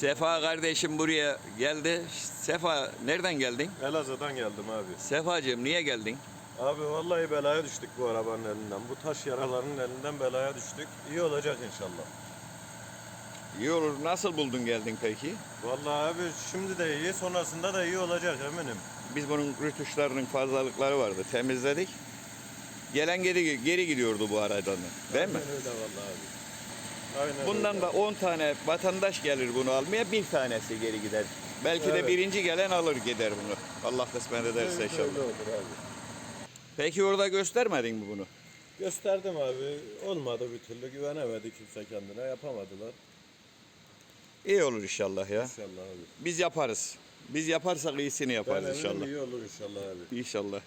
Sefa kardeşim buraya geldi. Sefa nereden geldin? Elazığ'dan geldim abi. Sefacığım niye geldin? Abi vallahi belaya düştük bu arabanın elinden. Bu taş yaralarının elinden belaya düştük. İyi olacak inşallah. İyi olur. Nasıl buldun geldin peki? Vallahi abi şimdi de iyi, sonrasında da iyi olacak eminim. Biz bunun rütuşlarının fazlalıkları vardı. Temizledik. Gelen geri, geri gidiyordu bu aradan. Değil mi? Aynen öyle vallahi abi. Aynen Bundan öyle. da 10 tane vatandaş gelir bunu almaya. Bir tanesi geri gider. Belki de Evet. birinci gelen alır gider bunu. Allah kısmet ederse Öyle inşallah. olur abi. Peki orada göstermedin mi bunu? Gösterdim abi. Olmadı bir türlü. Güvenemedi kimse kendine. Yapamadılar. İyi olur inşallah ya. İnşallah abi. Biz yaparız. Biz yaparsak iyisini Ben yaparız eminim inşallah. iyi olur inşallah abi. İnşallah.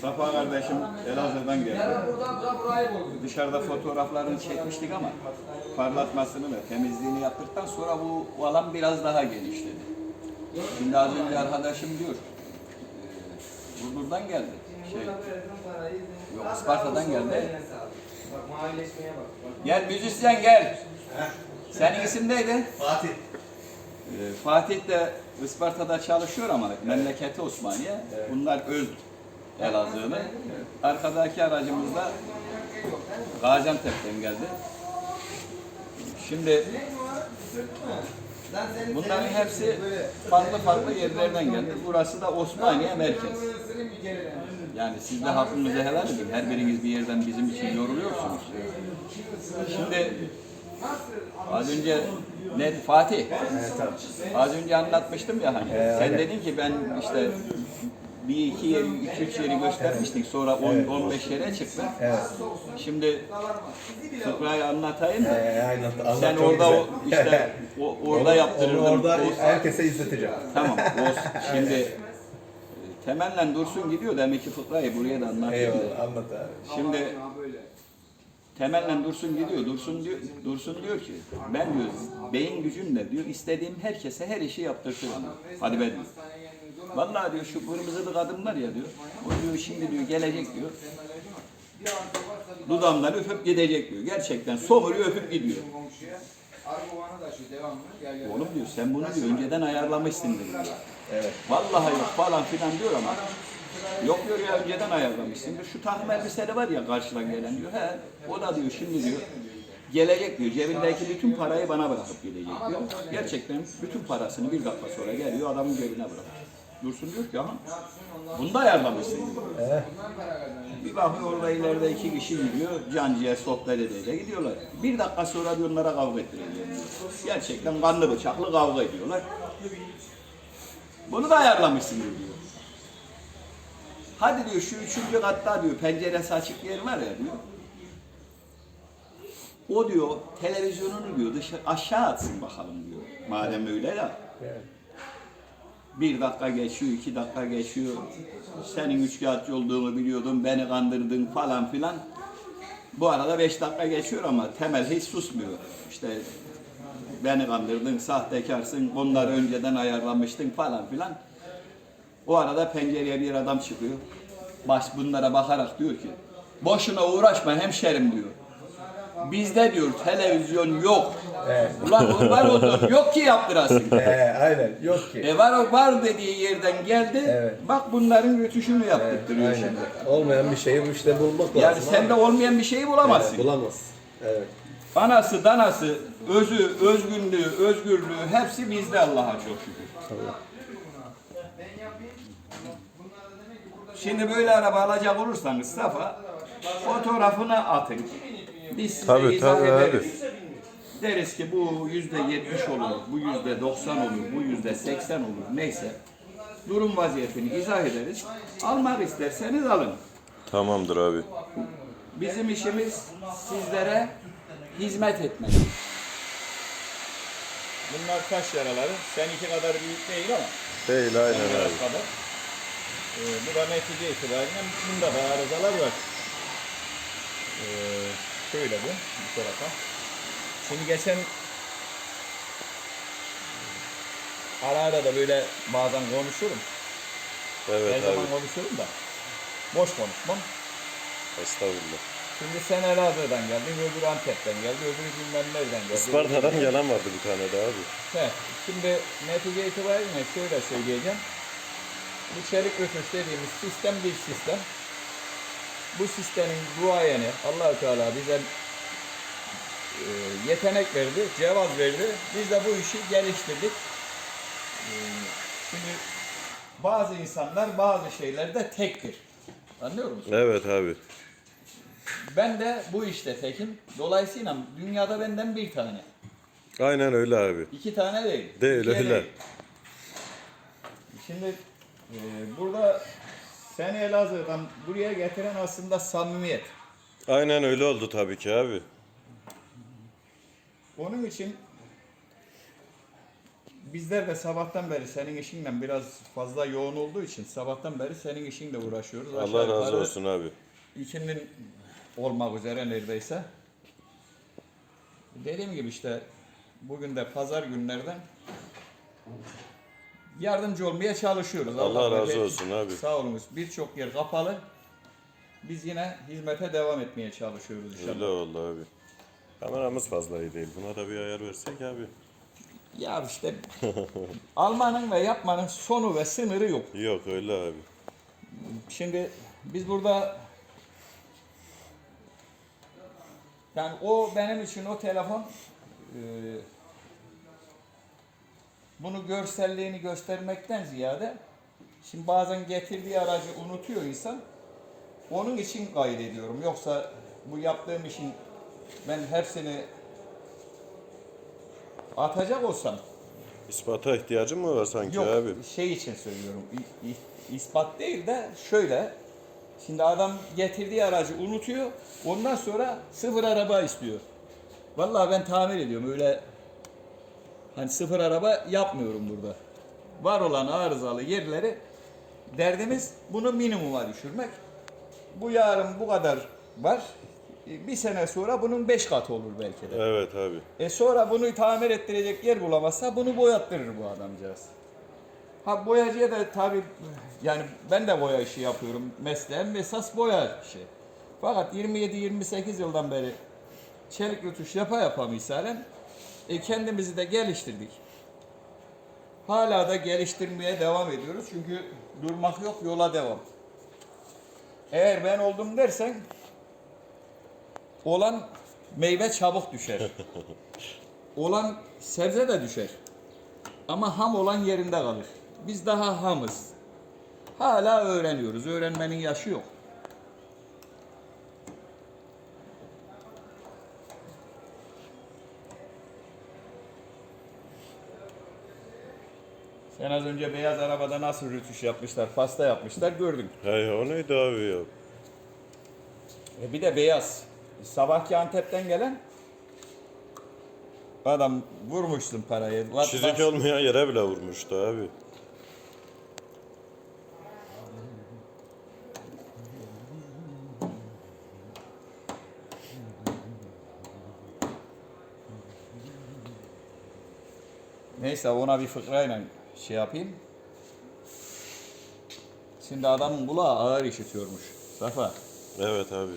Safa kardeşim Elazığ'dan geldi. Dışarıda fotoğraflarını çekmiştik ama parlatmasını ve temizliğini yaptıktan sonra bu, alan biraz daha genişledi. Şimdi az önce arkadaşım diyor, e, Burdur'dan geldi. Şey, yok Isparta'dan geldi. Gel müzisyen gel. Senin isim neydi? Fatih. Ee, Fatih de Isparta'da çalışıyor ama memleketi Osmaniye. Bunlar öz Elazığlı. Arkadaki aracımız da Gaziantep'ten geldi. Şimdi bunların hepsi farklı farklı yerlerden geldi. Burası da Osmaniye merkez. Yani siz de hakkınızı helal edin. Her biriniz bir yerden bizim için yoruluyorsunuz. Şimdi az önce ne Fatih? Az önce anlatmıştım ya hani. Sen dedin ki ben işte bir iki yeri, iki üç yeri göstermiştik. Sonra 10 15 yere çıktı. Evet. Şimdi fıkrayı anlatayım da. Ee, aynen. Sen Anlat, çok orada o, işte o, orada yaptırırdın. Onu orada O- herkese izleteceğim. Tamam. O, şimdi e, temellen Dursun gidiyor demek ki fıkrayı buraya da anlatayım. da. Eyvallah anlat abi. Şimdi temellen Dursun gidiyor. Dursun diyor, Dursun diyor ki ben diyor beyin gücümle diyor istediğim herkese her işi yaptırtırım. Hadi ben. Vallahi diyor şu kırmızılı kadın var ya diyor. O diyor şimdi diyor gelecek diyor. Dudamdan öpüp gidecek diyor. Gerçekten somuruyor öpüp gidiyor. Oğlum diyor sen bunu diyor önceden ayarlamışsın diyor. Evet. Vallahi yok falan filan diyor ama yok diyor ya önceden ayarlamışsın diyor. Şu takım elbiseli var ya karşıdan gelen diyor. He o da diyor şimdi diyor gelecek diyor cebindeki bütün parayı bana bırakıp gidecek diyor. Gerçekten bütün parasını bir dakika sonra geliyor adamın cebine bırakıyor. Dursun diyor ki aha bunu da ayarlamışsın. Evet. Bir bakıyor orada ileride iki kişi gidiyor, canciye sohbet ede gidiyorlar. Bir dakika sonra diyor onlara kavga ettireceğim diyor. Gerçekten kanlı bıçaklı kavga ediyorlar. Bunu da ayarlamışsın diyor. Hadi diyor şu üçüncü katta diyor penceresi açık yer var ya diyor. O diyor televizyonunu diyor dışarı aşağı atsın bakalım diyor. Madem öyle ya. Evet. Bir dakika geçiyor, iki dakika geçiyor. Senin üçkağıtçı olduğunu biliyordum, beni kandırdın falan filan. Bu arada beş dakika geçiyor ama temel hiç susmuyor. İşte beni kandırdın, sahtekarsın, bunları önceden ayarlamıştın falan filan. O arada pencereye bir adam çıkıyor. Baş bunlara bakarak diyor ki, boşuna uğraşma hemşerim diyor. Bizde diyor televizyon yok. Evet. Ulan var o yok ki yaptırasın. Ee, aynen. Yok ki. E var o var dediği yerden geldi. Evet. Bak bunların rütüşünü Evet, yaptırtırıyor aynen. şimdi. Olmayan bir şeyi bu işte bulmak Yani lazım. sende abi. olmayan bir şeyi bulamazsın. Evet, bulamaz. Evet. Anası, danası, özü, özgünlüğü, özgürlüğü hepsi bizde Allah'a çok şükür. Şimdi böyle araba alacak olursanız Safa fotoğrafını atın. Biz size Tabii, izah tabii, ederiz. Deriz ki bu yüzde yetmiş olur, bu yüzde doksan olur, bu yüzde seksen olur neyse. Durum vaziyetini izah ederiz. Almak isterseniz alın. Tamamdır abi. Bizim işimiz sizlere hizmet etmek. Bunlar taş yaraları. Seninki kadar büyük değil ama. Değil aynen biraz abi. kadar. Ee, bu da netice itibariyle bunda da arızalar var. Ee, şöyle bu, bu tarafa. Şimdi geçen ara ara da böyle bazen konuşurum. Her Evet zaman abi. konuşurum da. Boş konuşmam. Estağfurullah. Şimdi sen Elazığ'dan geldin, öbürü Antep'ten geldi, öbürü bilmem nereden geldi. Isparta'dan gelen vardı bir tane daha abi. He, şimdi netice itibariyle şöyle söyleyeceğim. Bu çelik rötuş dediğimiz sistem bir sistem. Bu sistemin duayeni allah Teala bize e, yetenek verdi, cevaz verdi. Biz de bu işi geliştirdik. E, şimdi bazı insanlar bazı şeylerde tektir. Anlıyor musun? Evet abi. Ben de bu işte tekim. Dolayısıyla dünyada benden bir tane. Aynen öyle abi. İki tane değil. Değil, İkiye öyle. Şimdi e, burada seni Elazığ'dan buraya getiren aslında samimiyet. Aynen öyle oldu tabii ki abi. Onun için bizler de sabahtan beri senin işinle biraz fazla yoğun olduğu için sabahtan beri senin işinle uğraşıyoruz. Allah Aşağı razı yukarı olsun abi. İkinin olmak üzere neredeyse. Dediğim gibi işte bugün de pazar günlerden yardımcı olmaya çalışıyoruz. Allah razı bereket- olsun abi. Sağ olunuz. Birçok yer kapalı. Biz yine hizmete devam etmeye çalışıyoruz inşallah. Öyle oldu abi. Kameramız fazla iyi değil. Buna da bir ayar versek abi. Ya işte almanın ve yapmanın sonu ve sınırı yok. Yok öyle abi. Şimdi biz burada yani o benim için o telefon e, bunu görselliğini göstermekten ziyade şimdi bazen getirdiği aracı unutuyor insan. Onun için kaydediyorum. Yoksa bu yaptığım işin ben hepsini atacak olsam İspata ihtiyacın mı var sanki Yok abi? şey için söylüyorum. İ- i- ispat değil de şöyle. Şimdi adam getirdiği aracı unutuyor. Ondan sonra sıfır araba istiyor. Vallahi ben tamir ediyorum. Öyle hani sıfır araba yapmıyorum burada. Var olan arızalı yerleri derdimiz bunu minimuma düşürmek. Bu yarın bu kadar var. Bir sene sonra bunun beş katı olur belki de. Evet abi. E sonra bunu tamir ettirecek yer bulamazsa bunu boyattırır bu adamcağız. Ha boyacıya da tabi yani ben de boya işi yapıyorum. Mesleğim esas boya işi. Fakat 27-28 yıldan beri çelik rütuş yapa yapa misalen e, kendimizi de geliştirdik. Hala da geliştirmeye devam ediyoruz çünkü durmak yok yola devam. Eğer ben oldum dersen olan meyve çabuk düşer. olan sebze de düşer. Ama ham olan yerinde kalır. Biz daha hamız. Hala öğreniyoruz. Öğrenmenin yaşı yok. Sen az önce beyaz arabada nasıl rütüş yapmışlar, pasta yapmışlar gördün. Hey o neydi abi ya? E bir de beyaz. Sabahki Antep'ten gelen adam vurmuşsun parayı. Vat- Çizik olmayan yere bile vurmuştu abi. Neyse ona bir fıkrayla şey yapayım. Şimdi adamın kulağı ağır işitiyormuş. Safa. Evet abi.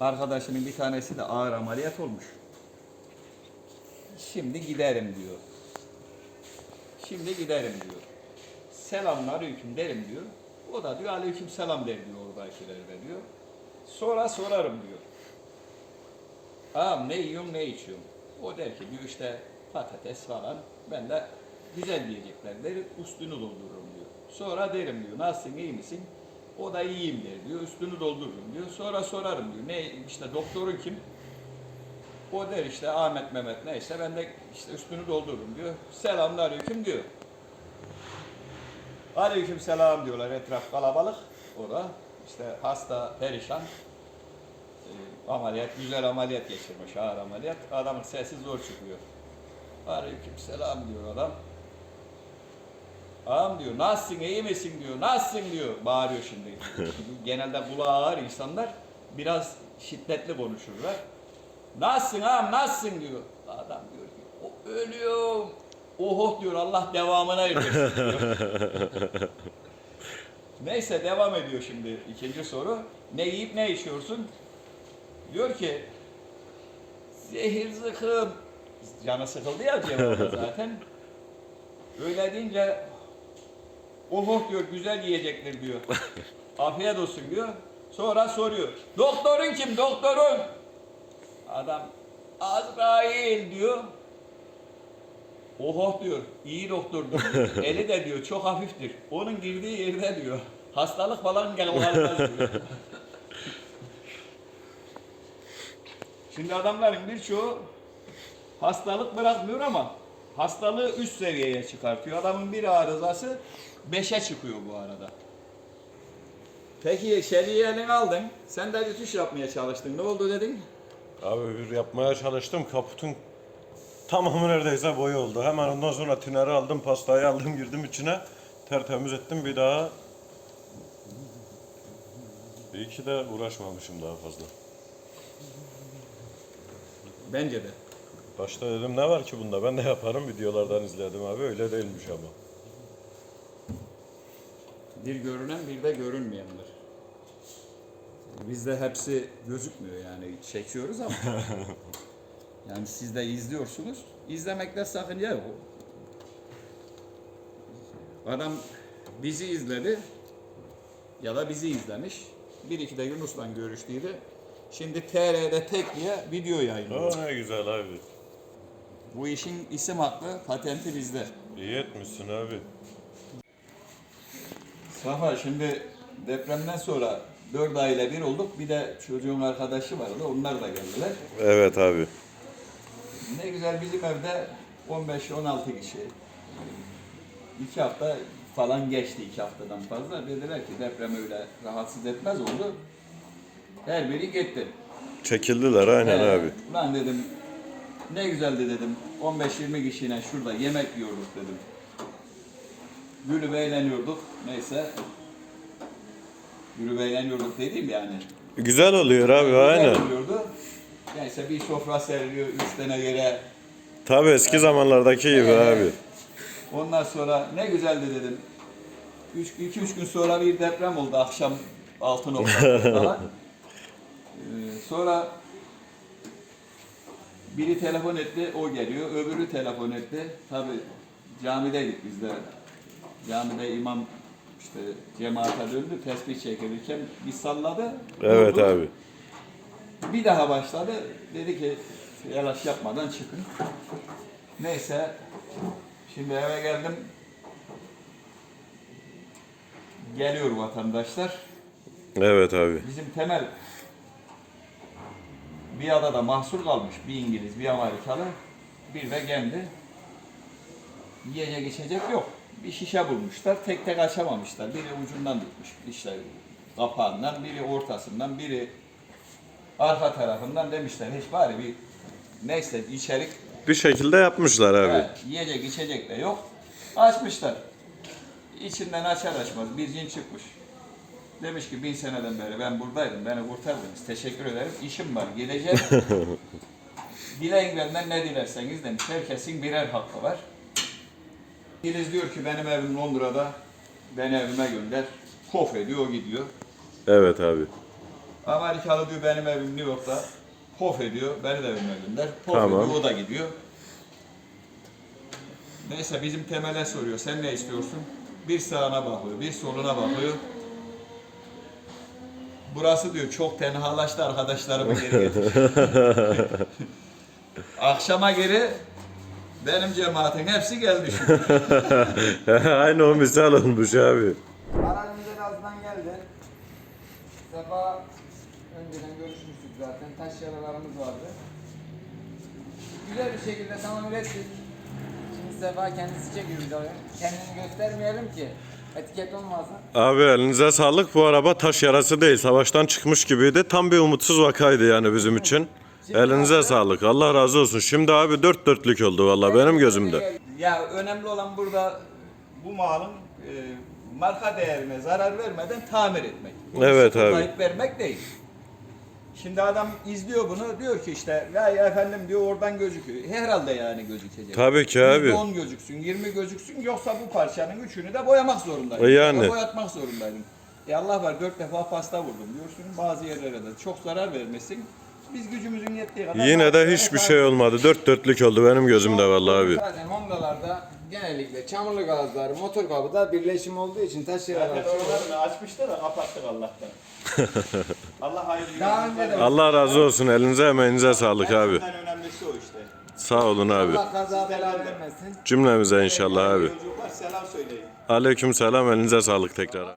Arkadaşının bir tanesi de ağır ameliyat olmuş. Şimdi giderim diyor. Şimdi giderim diyor. Selamlar aleyküm derim diyor. O da diyor aleyküm selam der diyor oradakilerde diyor. Sonra sorarım diyor. Ağam ne yiyorum ne içiyorum. O der ki diyor işte patates falan. Ben de güzel diyecekler der üstünü doldururum diyor. Sonra derim diyor nasılsın iyi misin? O da iyiyim der diyor. Üstünü doldururum diyor. Sonra sorarım diyor. Ne işte doktorun kim? O der işte Ahmet Mehmet neyse ben de işte üstünü doldururum diyor. Selamünaleyküm diyor. Aleyküm selam diyorlar etraf kalabalık. O da işte hasta perişan. Ee, ameliyat, güzel ameliyat geçirmiş, ağır ameliyat. Adamın sesi zor çıkıyor. Aleyküm selam diyor adam. Ağam diyor, nasılsın, iyi misin diyor, nasılsın diyor, bağırıyor şimdi. Genelde kulağı ağır insanlar biraz şiddetli konuşurlar. Nasılsın ağam nasılsın diyor. Adam diyor ki o ölüyorum. Oho diyor Allah devamına erdirsin diyor. Neyse devam ediyor şimdi ikinci soru. Ne yiyip ne içiyorsun? Diyor ki zehir zıkım. Canı sıkıldı ya cevabı zaten. Öyle deyince oh diyor güzel yiyecektir diyor. Afiyet olsun diyor. Sonra soruyor. Doktorun kim doktorun? Adam Azrail diyor. Oho diyor. iyi doktordur. Eli de diyor çok hafiftir. Onun girdiği yerde diyor. Hastalık falan gel olmaz diyor. Şimdi adamların birçoğu hastalık bırakmıyor ama hastalığı üst seviyeye çıkartıyor. Adamın bir arızası 5'e çıkıyor bu arada. Peki şeriyi eline aldın. Sen de rütüş yapmaya çalıştın. Ne oldu dedin? Abi bir yapmaya çalıştım. Kaputun tamamı neredeyse boyu oldu. Hemen ondan sonra tüneri aldım, pastayı aldım, girdim içine. Tertemiz ettim bir daha. Bir iki de uğraşmamışım daha fazla. Bence de. Başta dedim ne var ki bunda ben de yaparım videolardan izledim abi öyle değilmiş ama. Bir görünen bir de görünmeyendir. Bizde hepsi gözükmüyor yani çekiyoruz ama. yani siz de izliyorsunuz. İzlemekte sakınca yok. Adam bizi izledi ya da bizi izlemiş. Bir iki de Yunus'la görüştüydü. Şimdi TR'de tek diye video yayınlıyor. Aa ne güzel abi. Bu işin isim hakkı, patenti bizde. İyi etmişsin abi. Safa şimdi depremden sonra dört aile bir olduk. Bir de çocuğun arkadaşı vardı. Onlar da geldiler. Evet abi. Ne güzel bizim evde 15-16 kişi. İki hafta falan geçti iki haftadan fazla. Dediler ki deprem öyle rahatsız etmez oldu. Her biri gitti. Çekildiler aynen He, abi. Lan dedim ne güzeldi dedim. 15-20 kişiyle şurada yemek yiyorduk dedim. Gülüp eğleniyorduk. Neyse. Gülüp eğleniyorduk dediğim yani. Güzel oluyor abi Güzel aynen. oluyordu. Neyse bir sofra seriliyor. Üç tane yere Tabi eski zamanlardaki gibi Ee, abi. Ondan sonra ne güzeldi dedim. 2-3 gün sonra bir deprem oldu akşam 6 noktada falan. Ee, sonra biri telefon etti, o geliyor. Öbürü telefon etti. Tabi camideydik biz de. Camide imam işte cemaate döndü, tesbih çekilirken bir salladı. Evet durdu. abi. Bir daha başladı. Dedi ki telaş yapmadan çıkın. Neyse. Şimdi eve geldim. Geliyor vatandaşlar. Evet abi. Bizim temel bir adada mahsur kalmış. Bir İngiliz, bir Amerikalı. Bir de kendi. Yiyecek içecek yok. Bir şişe bulmuşlar. Tek tek açamamışlar. Biri ucundan tutmuş. işte kapağından, biri ortasından, biri arka tarafından demişler. Hiç bari bir neyse içerik Bir şekilde yapmışlar abi. Evet, yiyecek içecek de yok. Açmışlar. İçinden açar açmaz bir cin çıkmış. Demiş ki bin seneden beri ben buradaydım, beni kurtardınız. Teşekkür ederim. İşim var, gideceğim. Dileyin benden ne dilerseniz demiş. Herkesin birer hakkı var. İngiliz diyor ki benim evim Londra'da, beni evime gönder. Pof ediyor, o gidiyor. Evet abi. Amerikalı diyor benim evim New York'ta. Pof ediyor, beni de evime gönder. Pof Tamam. ediyor, o da gidiyor. Neyse bizim temele soruyor, sen ne istiyorsun? Bir sağına bakıyor, bir soluna bakıyor. Burası diyor çok tenhalaştı arkadaşlarımı geri getir. Akşama geri benim cemaatin hepsi geldi şimdi. Aynı o misal olmuş abi. Aranızda birazdan geldi. Sefa önceden görüşmüştük zaten. Taş yaralarımız vardı. Güzel bir şekilde tamam ürettik. Şimdi Sefa kendisi çekiyor videoyu. Kendini göstermeyelim ki etiket olmasın. Abi elinize sağlık. Bu araba taş yarası değil. Savaştan çıkmış gibiydi. Tam bir umutsuz vakaydı yani bizim için. Elinize sağlık. Allah razı olsun. Şimdi abi dört dörtlük oldu valla benim gözümde. Ya önemli olan burada bu malın e, marka değerine zarar vermeden tamir etmek. Bunu Evet abi. sıfırlayıp vermek değil. Şimdi adam izliyor bunu diyor ki işte ya, ya efendim diyor oradan gözüküyor. Herhalde yani gözükecek. Tabii ki abi. 10 gözüksün, 20 gözüksün yoksa bu parçanın üçünü de boyamak zorundayım. E yani. Ya Boyatmak zorundaydım. E Allah var dört defa pasta vurdum diyorsun bazı yerlere de çok zarar vermesin. Biz gücümüzün yettiği kadar... Yine de hiçbir şey olmadı. Dört dörtlük oldu benim gözümde vallahi abi. Zaten Honda'larda genellikle çamurlu gazlar, motor kabı birleşim olduğu için taş yaralar. oralarını açmıştı da kapattık Allah'tan. Allah hayırlı Daha önce de-. Allah razı olsun. Elinize emeğinize sağlık abi. En önemlisi o işte. Sağ olun abi. Allah kaza bela vermesin. Cümlemize inşallah abi. Yolculuklar selam söyleyin. Aleyküm selam. Elinize sağlık tekrar.